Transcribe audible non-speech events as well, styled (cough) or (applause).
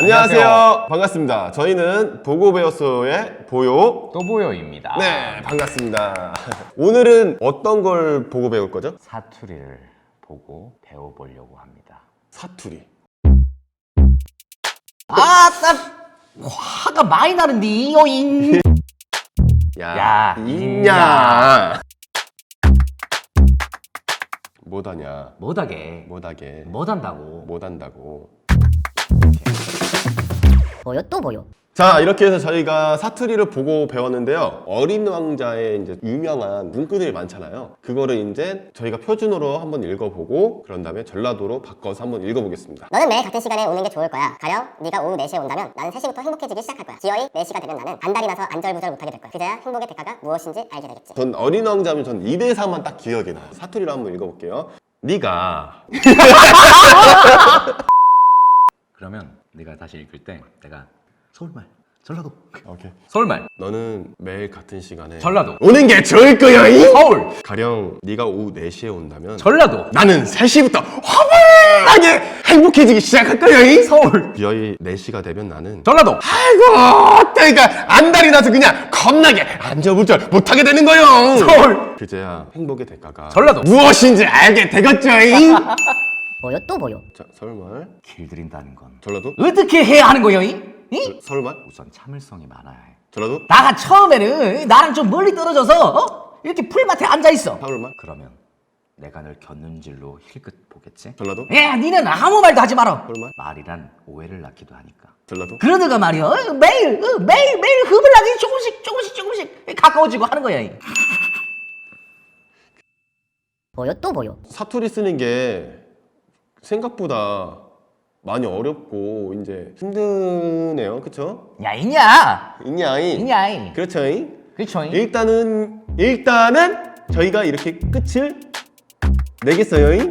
안녕하세요. 반갑습니다. 저희는 보고 배웠어의 보요. 또보여입니다. 네, 반갑습니다. (laughs) 오늘은 어떤 걸 보고 배울 거죠? 사투리를 보고 배워보려고 합니다. 사투리. 아따 화가 많이 나는데 요인 야, 야, 있냐? 못하냐? 못하게 못하게. 못한다고 못한다고. 보여 또 보여 자, 이렇게 해서 저희가 사투리를 보고 배웠는데요. 어린 왕자의 이제 유명한 문구들이 많잖아요. 그거를 이제 저희가 표준어로 한번 읽어보고 그런 다음에 전라도로 바꿔서 한번 읽어보겠습니다. 너는 매일 같은 시간에 오는 게 좋을 거야 가령 네가 오후 4시에 온다면 나는 3시부터 행복해지기 시작할 거야 기어이 4시가 되면 나는 안달이 나서 안절부절 못하게 될 거야 그제야 행복의 대가가 무엇인지 알게 되겠지 전 어린 왕자면 전 2대4만 딱 기억이 나요. 사투리로 한번 읽어볼게요. 네가 (laughs) 그러면 내가 다시 읽을 때 내가 서울말, 전라도, 오케이. 서울말, 너는 매일 같은 시간에 전라도, 오는 게 좋을 거야. 이? 서울, 가령 네가 오후 4시에 온다면 전라도, 나는 3시부터 화분하게 행복해지기 시작할 거야. 이? 서울, 기어이 4시가 되면 나는 전라도, 아이고 그러니까 안달이 나서 그냥 겁나게 안절부절 못하게 되는 거요 서울, 그제야 행복의 대가가 전라도. 무엇인지 알게 되겠죠 잉? (laughs) 보여 또 보여 자 서울말 길들인다는 건 전라도 어떻게 해야 하는 거요 이? 이? 서울말 우선 참을성이 많아야 해. 전라도 나가 처음에는 나랑 좀 멀리 떨어져서 어? 이렇게 풀밭에 앉아 있어 서울말 그러면 내가 널 곁눈질로 힐끗 보겠지? 전라도 야 니는 아무 말도 하지 마라 서울말 말이란 오해를 낳기도 하니까. 전라도 그러다가 말이야 어? 매일 어? 매일 매일 흐블하게 조금씩 조금씩 조금씩 가까워지고 하는 거야 이. 보여 또 보여 사투리 쓰는 게 생각보다 많이 어렵고 이제 힘드네요 그쵸? 야 있냐 있냐잉 있냐 이. 그렇죠잉 그렇죠 이. 일단은 일단은 저희가 이렇게 끝을 내겠어요잉